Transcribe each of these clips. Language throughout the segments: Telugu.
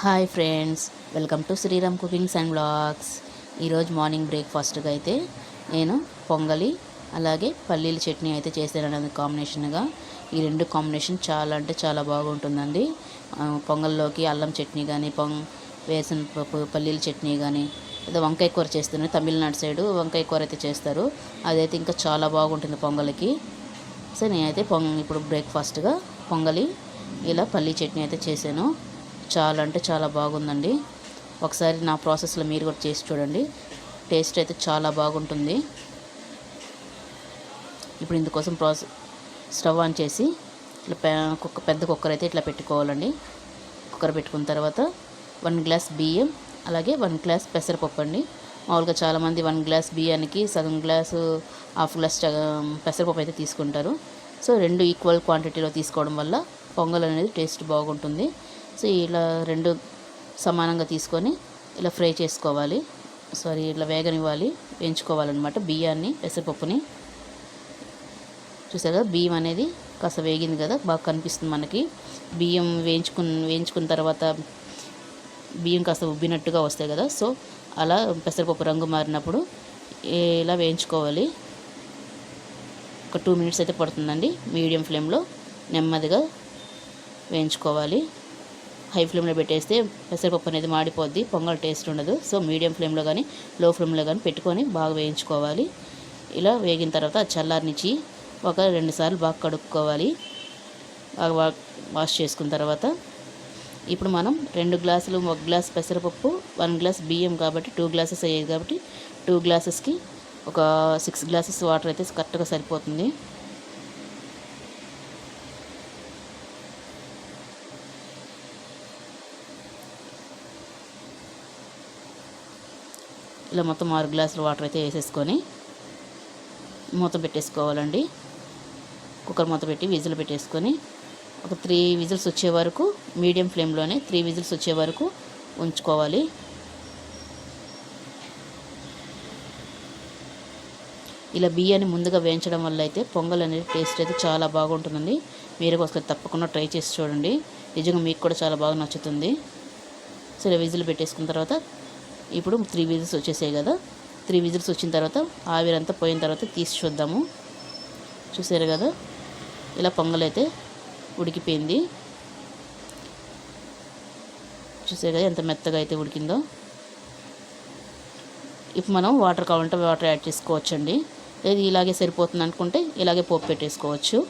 Hi friends welcome to Sriram cookings and blogs ఈరోజు మార్నింగ్ బ్రేక్ఫాస్ట్గా అయితే నేను పొంగలి అలాగే పల్లీల చట్నీ అయితే చేశాను కాంబినేషన్గా. ఈ రెండు కాంబినేషన్ చాలా అంటే చాలా బాగుంటుందండి. పొంగల్లోకి అల్లం చట్నీ కానీ పొంగ వేసిన పల్లీల చట్నీ కానీ ఏదో వంకాయ కూర చేస్తున్నారు తమిళనాడు సైడు వంకాయ కూర అయితే చేస్తారు. అదైతే ఇంకా చాలా బాగుంటుంది పొంగలికి. సో నేనైతే పొంగ ఇప్పుడు బ్రేక్ఫాస్ట్గా పొంగలి ఇలా పల్లీ చట్నీ అయితే చేశాను. చాలా అంటే చాలా బాగుందండి. ఒకసారి నా ప్రాసెస్లో మీరు కూడా చేసి చూడండి. టేస్ట్ అయితే చాలా బాగుంటుంది. ఇప్పుడు ఇందుకోసం ప్రాసెస్ స్టవ్ ఆన్ చేసి ఇట్లా పె కుక్క పెద్ద కుక్కర్ అయితే ఇట్లా పెట్టుకోవాలండి. కుక్కర్ పెట్టుకున్న తర్వాత వన్ గ్లాస్ బియ్యం అలాగే వన్ గ్లాస్ పెసరపప్పు అండి. మామూలుగా చాలామంది వన్ గ్లాస్ బియ్యానికి సగం గ్లాసు హాఫ్ గ్లాస్ పెసరపప్పు అయితే తీసుకుంటారు. సో రెండు ఈక్వల్ క్వాంటిటీలో తీసుకోవడం వల్ల పొంగల్ అనేది టేస్ట్ బాగుంటుంది. సో ఇలా రెండు సమానంగా తీసుకొని ఇలా ఫ్రై చేసుకోవాలి. సారీ ఇట్లా వేగనివ్వాలి. వేయించుకోవాలన్నమాట. బియ్యాన్ని పెసరపప్పుని. చూసారు కదా బియ్యం అనేది కాస్త వేగింది కదా? బాగా కనిపిస్తుంది మనకి. బియ్యం వేయించుకున్న వేయించుకున్న తర్వాత బియ్యం కాస్త ఉబ్బినట్టుగా వస్తాయి కదా? సో అలా పెసరపప్పు రంగు మారినప్పుడు ఇలా వేయించుకోవాలి. ఒక టూ మినిట్స్ అయితే పడుతుందండి. మీడియం ఫ్లేమ్లో నెమ్మదిగా వేయించుకోవాలి. హై ఫ్లేమ్లో పెట్టేస్తే పెసరపప్పు అనేది మాడిపోద్ది పొంగల్ టేస్ట్ ఉండదు. సో మీడియం ఫ్లేమ్లో కానీ లో ఫ్లేమ్లో కానీ పెట్టుకొని బాగా వేయించుకోవాలి. ఇలా వేగిన తర్వాత చల్లారినిచ్చి చల్లారనిచ్చి ఒక రెండు సార్లు బాగా కడుక్కోవాలి. బాగా వా- వాష్ చేసుకున్న తర్వాత ఇప్పుడు మనం రెండు గ్లాసులు ఒక గ్లాస్ పెసరపప్పు వన్ గ్లాస్ బియ్యం కాబట్టి టూ గ్లాసెస్ అయ్యేది కాబట్టి టూ గ్లాసెస్కి ఒక సిక్స్ గ్లాసెస్ వాటర్ అయితే కరెక్ట్గా సరిపోతుంది. ఇలా మొత్తం ఆరు గ్లాసులు వాటర్ అయితే వేసేసుకొని మూత పెట్టేసుకోవాలండి. కుక్కర్ మూత పెట్టి విజిల్ పెట్టేసుకొని ఒక త్రీ విజిల్స్ వచ్చే వరకు మీడియం ఫ్లేమ్లోనే త్రీ విజిల్స్ వచ్చే వరకు ఉంచుకోవాలి. ఇలా బియ్యాన్ని ముందుగా వేయించడం వల్ల అయితే పొంగల్ అనేది టేస్ట్ అయితే చాలా బాగుంటుందండి. మీరు ఒకసారి తప్పకుండా ట్రై చేసి చూడండి. నిజంగా మీకు కూడా చాలా బాగా నచ్చుతుంది. సో ఇలా విజిల్ పెట్టేసుకున్న తర్వాత ఇప్పుడు త్రీ విజిల్స్ వచ్చేసాయి కదా. త్రీ విజిల్స్ వచ్చిన తర్వాత ఆవిరంతా పోయిన తర్వాత తీసి చూద్దాము. చూసారు కదా? ఇలా పొంగల్ అయితే ఉడికిపోయింది. చూసారు కదా ఎంత మెత్తగా అయితే ఉడికిందో? ఇప్పుడు మనం వాటర్ కావాలంటే వాటర్ యాడ్ చేసుకోవచ్చండి. లేదు ఇలాగే సరిపోతుంది అనుకుంటే ఇలాగే పోపు పెట్టేసుకోవచ్చు.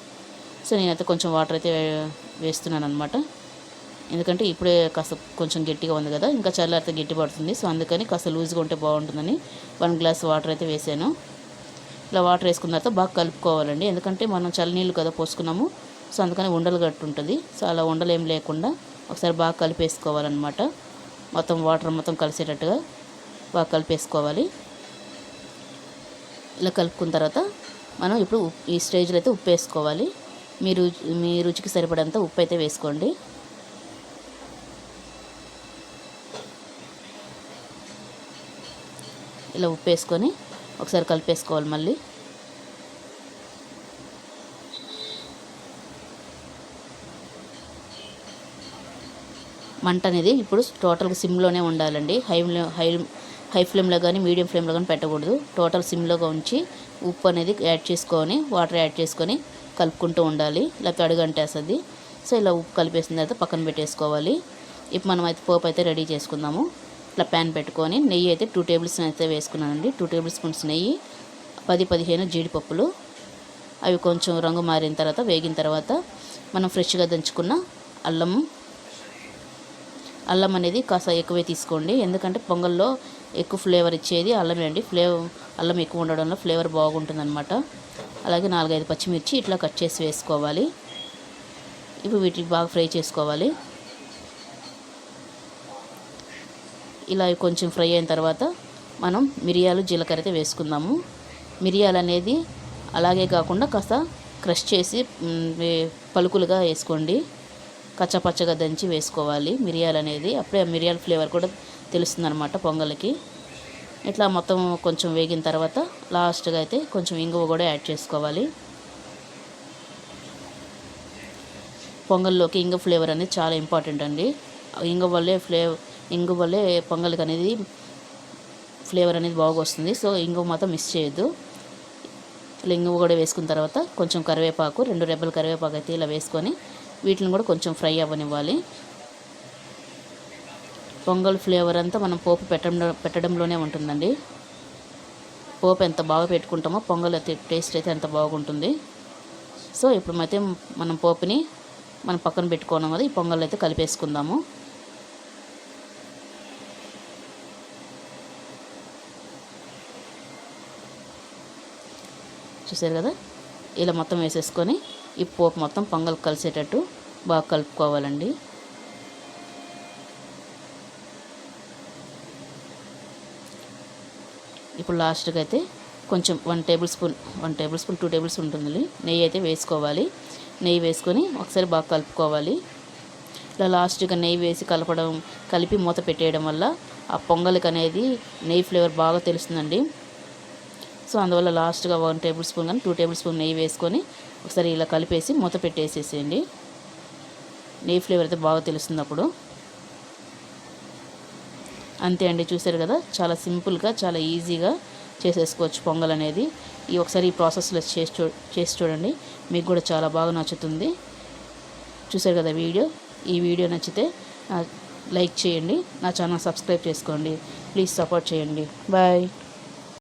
సో నేనైతే కొంచెం వాటర్ అయితే వేస్తున్నాను అనమాట ఎందుకంటే ఇప్పుడే కాస్త కొంచెం గట్టిగా ఉంది కదా ఇంకా చల్లారితే గట్టి పడుతుంది. సో అందుకని కాస్త లూజ్గా ఉంటే బాగుంటుందని వన్ గ్లాస్ వాటర్ అయితే వేసాను. ఇలా వాటర్ వేసుకున్న తర్వాత బాగా కలుపుకోవాలండి. ఎందుకంటే మనం చల్లనీళ్ళు కదా పోసుకున్నాము సో అందుకని ఉండలు గట్టు ఉంటుంది. సో అలా ఉండలు ఏం లేకుండా ఒకసారి బాగా కలిపేసుకోవాలన్నమాట. మొత్తం వాటర్ మొత్తం కలిసేటట్టుగా బాగా కలిపేసుకోవాలి. ఇలా కలుపుకున్న తర్వాత మనం ఇప్పుడు ఉప్- ఈ స్టేజ్లో అయితే ఉప్పు వేసుకోవాలి. మీరు మీ రుచికి సరిపడంత ఉప్పు అయితే వేసుకోండి. ఇలా ఉప్పు వేసుకొని ఒకసారి కలిపేసుకోవాలి మళ్ళీ. మంట అనేది ఇప్పుడు టోటల్గా సిమ్లోనే ఉండాలండి. హైలో హై హై ఫ్లేమ్లో కానీ మీడియం ఫ్లేమ్లో కానీ పెట్టకూడదు. టోటల్ సిమ్లోగా ఉంచి ఉప్పు అనేది యాడ్ చేసుకొని వాటర్ యాడ్ చేసుకొని కలుపుకుంటూ ఉండాలి. లేకపోతే అడుగంటేస్తుంది సో ఇలా ఉప్పు కలిపేసిన తర్వాత పక్కన పెట్టేసుకోవాలి. ఇప్పుడు మనం అయితే పోపు అయితే రెడీ చేసుకుందాము. ఇట్లా ప్యాన్ పెట్టుకొని నెయ్యి అయితే టూ టేబుల్ స్పూన్ అయితే వేసుకున్నానండి. టూ టేబుల్ స్పూన్స్ నెయ్యి పది పదిహేను జీడిపప్పులు. అవి కొంచెం రంగు మారిన తర్వాత వేగిన తర్వాత మనం ఫ్రెష్గా దంచుకున్న అల్లం. అల్లం అనేది కాస్త ఎక్కువే తీసుకోండి. ఎందుకంటే పొంగల్లో ఎక్కువ ఫ్లేవర్ ఇచ్చేది అల్లమే అండి. ఫ్లేవర్ అల్లం ఎక్కువ ఉండడంలో ఫ్లేవర్ బాగుంటుందన్నమాట. అలాగే నాలుగైదు పచ్చిమిర్చి ఇట్లా కట్ చేసి వేసుకోవాలి. ఇవి వీటిని బాగా ఫ్రై చేసుకోవాలి. ఇలా కొంచెం ఫ్రై అయిన తర్వాత మనం మిరియాలు జీలకర్ర అయితే వేసుకుందాము. మిరియాలు అనేది అలాగే కాకుండా కాస్త క్రష్ చేసి పలుకులుగా వేసుకోండి. కచ్చపచ్చగా దంచి వేసుకోవాలి. మిరియాలు అనేది అప్పుడే ఆ మిరియాల ఫ్లేవర్ కూడా తెలుస్తుంది అనమాట పొంగల్కి. ఇట్లా మొత్తం కొంచెం వేగిన తర్వాత లాస్ట్గా అయితే కొంచెం ఇంగువ కూడా యాడ్ చేసుకోవాలి. పొంగల్లోకి ఇంగ ఫ్లేవర్ అనేది చాలా ఇంపార్టెంట్ అండి. ఇంగ వల్లే ఫ్లేవర్ ఇంగు వల్లే పొంగల్కి అనేది ఫ్లేవర్ అనేది బాగా వస్తుంది సో ఇంగు మాత్రం మిస్ చేయొద్దు. ఇలా ఇంగు కూడా వేసుకున్న తర్వాత కొంచెం కరివేపాకు రెండు రెబ్బల కరివేపాకు అయితే ఇలా వేసుకొని వీటిని కూడా కొంచెం ఫ్రై అవ్వనివ్వాలి. పొంగల్ ఫ్లేవర్ అంతా మనం పోపు పెట్టడం పెట్టడంలోనే ఉంటుందండి. పోపు ఎంత బాగా పెట్టుకుంటామో పొంగల్ అయితే టేస్ట్ అయితే ఎంత బాగుంటుంది. సో ఇప్పుడు అయితే మనం పోపుని మనం పక్కన పెట్టుకోవడం వల్ల ఈ పొంగల్ అయితే కలిపేసుకుందాము. చూసారు కదా? ఇలా మొత్తం వేసేసుకొని ఈ పోపు మొత్తం పొంగల్ కలిసేటట్టు బాగా కలుపుకోవాలండి. ఇప్పుడు లాస్ట్కి అయితే కొంచెం one tablespoon one tablespoon two tablespoon ఉంటుంది నెయ్యి అయితే వేసుకోవాలి. నెయ్యి వేసుకొని ఒకసారి బాగా కలుపుకోవాలి. ఇలా లాస్ట్గా నెయ్యి వేసి కలపడం కలిపి మూత పెట్టేయడం వల్ల ఆ పొంగల్కి అనేది నెయ్యి ఫ్లేవర్ బాగా తెలుస్తుందండి. సో అందువల్ల లాస్ట్గా వన్ టేబుల్ స్పూన్ కానీ టూ టేబుల్ స్పూన్ నెయ్యి వేసుకొని ఒకసారి ఇలా కలిపేసి మూత పెట్టేసేసేయండి. నెయ్యి ఫ్లేవర్ అయితే బాగా తెలుస్తుంది అప్పుడు. అంతే అండి చూసారు కదా? చాలా సింపుల్గా చాలా ఈజీగా చేసేసుకోవచ్చు పొంగల్ అనేది. ఈ ఒకసారి ఈ ప్రాసెస్లో చేసి చూ చేసి చూడండి. మీకు కూడా చాలా బాగా నచ్చుతుంది. చూసారు కదా వీడియో? ఈ వీడియో నచ్చితే లైక్ చేయండి. నా ఛానల్ సబ్స్క్రైబ్ చేసుకోండి. ప్లీజ్ సపోర్ట్ చేయండి. బాయ్.